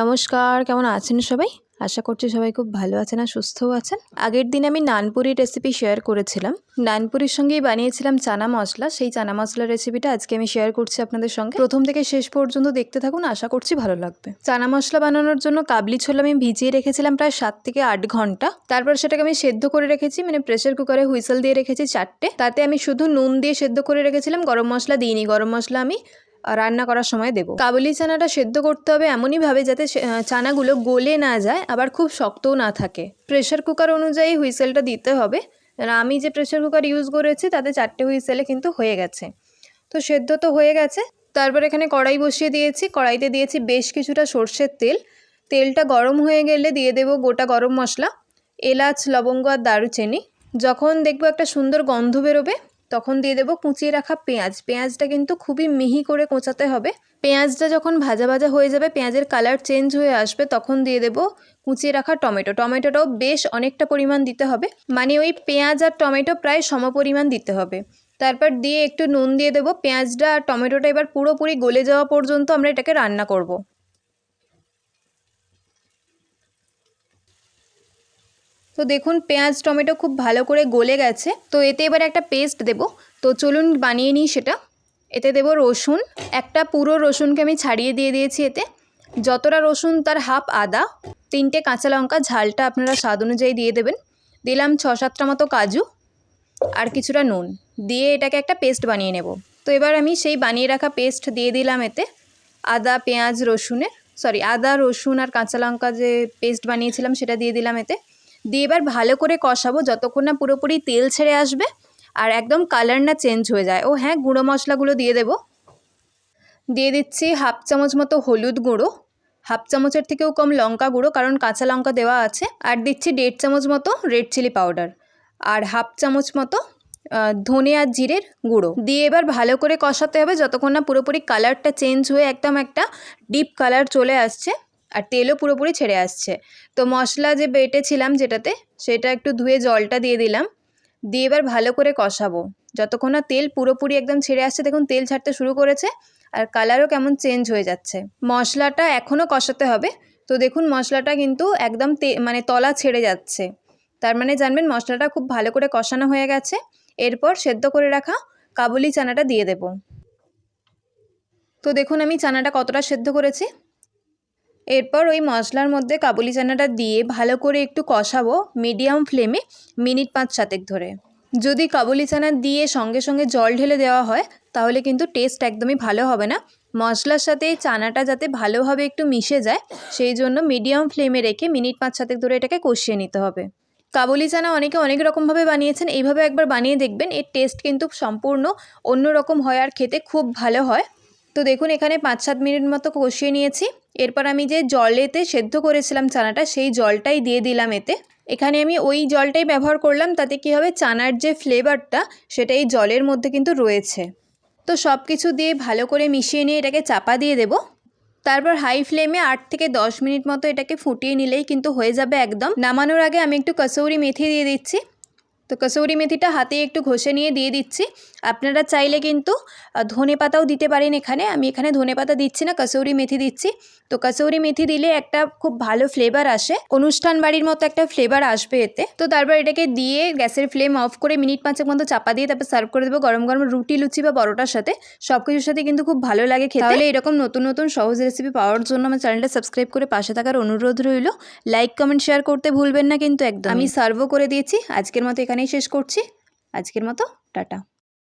নমস্কার, কেমন আছেন সবাই? আশা করছি সবাই খুব ভালো আছেন আর সুস্থও আছেন। আগের দিন আমি নানপুরি রেসিপি শেয়ার করেছিলাম। নানপুরির সঙ্গেই বানিয়েছিলাম চানা মশলা। সেই চানা মশলার রেসিপিটা আজকে আমি শেয়ার করছি আপনাদের সঙ্গে। প্রথম থেকে শেষ পর্যন্ত দেখতে থাকুন, আশা করছি ভালো লাগবে। চানা মশলা বানানোর জন্য কাবলি ছোলা আমি ভিজিয়ে রেখেছিলাম প্রায় সাত থেকে আট ঘণ্টা। তারপর সেটাকে আমি সেদ্ধ করে রেখেছি মানে প্রেশার কুকারে হুইসেল দিয়ে রেখেছি চারটে। তাতে আমি শুধু নুন দিয়ে সেদ্ধ করে রেখেছিলাম। গরম মশলা দিইনি। গরম মশলা আমি রান্না করার সময় দেবো। কাবুলি চানাটা সেদ্ধ করতে হবে এমনইভাবে যাতে চানাগুলো গলে না যায়, আবার খুব শক্তও না থাকে। প্রেশার কুকার অনুযায়ী হুইসেলটা দিতে হবে। আমি যে প্রেশার কুকার ইউজ করেছি, তাতে চারটে হুইসেলে কিন্তু হয়ে গেছে। তো সেদ্ধ তো হয়ে গেছে। তারপর এখানে কড়াই বসিয়ে দিয়েছি। কড়াইতে দিয়েছি বেশ কিছুটা সর্ষের তেল। তেলটা গরম হয়ে গেলে দিয়ে দেবো গোটা গরম মশলা, এলাচ, লবঙ্গ আর দারুচিনি। যখন দেখব একটা সুন্দর গন্ধ বেরোবে তখন দিয়ে দেবো কুচিয়ে রাখা পেঁয়াজ। পেঁয়াজটা কিন্তু খুবই মিহি করে কোচাতে হবে। পেঁয়াজটা যখন ভাজা ভাজা হয়ে যাবে, পেঁয়াজের কালার চেঞ্জ হয়ে আসবে, তখন দিয়ে দেবো কুচিয়ে রাখা টমেটো। টমেটোটাও বেশ অনেকটা পরিমাণ দিতে হবে। মানে ওই পেঁয়াজ আর টমেটো প্রায় সমপরিমাণ দিতে হবে। তারপর দিয়ে একটু নুন দিয়ে দেবো। পেঁয়াজটা আর টমেটোটা এবার পুরোপুরি গলে যাওয়া পর্যন্ত আমরা এটাকে রান্না করব। তো দেখুন, পেঁয়াজ, টমেটো খুব ভালো করে গলে গেছে। তো এতে এবার একটা পেস্ট দেব। তো চলুন বানিয়ে নিই সেটা। এতে দেব রসুন। একটা পুরো রসুনকে আমি ছাড়িয়ে দিয়ে দিয়েছি এতে। যতটা রসুন তার হাফ আদা, তিনটে কাঁচা লঙ্কা, ঝালটা আপনারা স্বাদ অনুযায়ী দিয়ে দেবেন। দিলাম ছ সাতটা মতো কাজু আর কিছুটা নুন। দিয়ে এটাকে একটা পেস্ট বানিয়ে নেব। তো এবার আমি সেই বানিয়ে রাখা পেস্ট দিয়ে দিলাম এতে। আদা, পেঁয়াজ, রসুনের সরি আদা, রসুন আর কাঁচা লঙ্কা যে পেস্ট বানিয়েছিলাম সেটা দিয়ে দিলাম এতে। দিয়ে এবার ভালো করে কষাবো যতক্ষণ না পুরোপুরি তেল ছেড়ে আসবে আর একদম কালার না চেঞ্জ হয়ে যায়। ও হ্যাঁ গুঁড়ো মশলাগুলো দিয়ে দেবো। দিয়ে দিচ্ছি হাফ চামচ মতো হলুদ গুঁড়ো। হাফ চামচের থেকেও কম লঙ্কা গুঁড়ো, কারণ কাঁচা লঙ্কা দেওয়া আছে। আর দিচ্ছি দেড় চামচ মতো রেড চিলি পাউডার আর হাফ চামচ মতো ধনে আর জিরের গুঁড়ো। দিয়ে এবার ভালো করে কষাতে হবে যতক্ষণ না পুরোপুরি কালারটা চেঞ্জ হয়ে একদম একটা ডিপ কালার চলে আসছে। আর তেলও পুরোপুরি ছেড়ে আসছে। তো মশলা যে বেটেছিলাম যেটাতে, সেটা একটু ধুয়ে জলটা দিয়ে দিলাম। দিয়ে এবার ভালো করে কষাবো। যতক্ষণ না তেল পুরোপুরি একদম ছেড়ে আসছে, দেখুন তেল ছাড়তে শুরু করেছে আর কালারও কেমন চেঞ্জ হয়ে যাচ্ছে। মশলাটা এখনও কষাতে হবে। তো দেখুন মশলাটা কিন্তু একদম মানে তলা ছেড়ে যাচ্ছে। তার মানে জানবেন মশলাটা খুব ভালো করে কষানো হয়ে গেছে। এরপর সেদ্ধ করে রাখা কাবুলি চানাটা দিয়ে দেব। তো দেখুন আমি চানাটা কতটা সেদ্ধ করেছি। এরপর ওই মশলার মধ্যে কাবুলি চানাটা দিয়ে ভালো করে একটু কষাবো মিডিয়াম ফ্লেমে মিনিট পাঁচ সাতেক ধরে। যদি কাবুলি চানা দিয়ে সঙ্গে সঙ্গে জল ঢেলে দেওয়া হয়, তাহলে কিন্তু টেস্ট একদমই ভালো হবে না। মশলার সাথে চানাটা যাতে ভালোভাবে একটু মিশে যায়, সেই জন্য মিডিয়াম ফ্লেমে রেখে মিনিট পাঁচ সাতেক ধরে এটাকে কষিয়ে নিতে হবে। কাবুলি চানা অনেকে অনেক রকমভাবে বানিয়েছেন, এইভাবে একবার বানিয়ে দেখবেন, এর টেস্ট কিন্তু সম্পূর্ণ অন্য রকম হয় আর খেতে খুব ভালো হয়। তো দেখুন, এখানে পাঁচ সাত মিনিট মতো কষিয়ে নিয়েছি। এরপর আমি যে জলেতে সেদ্ধ করেছিলাম চানাটা, সেই জলটাই দিয়ে দিলাম এতে। এখানে আমি ওই জলটাই ব্যবহার করলাম, তাতে কী হবে? চানার যে ফ্লেভারটা, সেটা এই জলের মধ্যে কিন্তু রয়েছে। তো সব কিছু দিয়ে ভালো করে মিশিয়ে নিয়ে এটাকে চাপা দিয়ে দেব। তারপর হাই ফ্লেমে আট থেকে দশ মিনিট মতো এটাকে ফুটিয়ে নিলেই কিন্তু হয়ে যাবে একদম। নামানোর আগে আমি একটু কসৌরি মেথি দিয়ে দিচ্ছি। তো কসৌরি মেথিটা হাতে একটু ঘষে নিয়ে দিয়ে দিচ্ছি। আপনারা চাইলে কিন্তু ধনে পাতাও দিতে পারেন এখানে। আমি এখানে ধনে পাতা দিচ্ছি না, কসৌরি মেথি দিচ্ছি। তো কসৌরি মেথি দিলে একটা খুব ভালো ফ্লেভার আসে। অনুষ্ঠান বাড়ির মতো একটা ফ্লেভার আসবে এতে। তো তারপর এটাকে দিয়ে গ্যাসের ফ্লেম অফ করে মিনিট পাঁচেক মতো চাপা দিয়ে তারপর সার্ভ করে দেবো গরম গরম রুটি, লুচি বা পরোটার সাথে। সব কিছুর সাথে কিন্তু খুব ভালো লাগে খেতে। তাহলে এরকম নতুন নতুন সহজ রেসিপি পাওয়ার জন্য আমার চ্যানেলটা সাবস্ক্রাইব করে পাশে থাকার অনুরোধ রইল। লাইক কমেন্ট শেয়ার করতে ভুলবেন না কিন্তু একদম আমি সার্ভও করে দিয়েছি। আজকের মতো এখানেই শেষ করছি। আজকের মতো টাটা।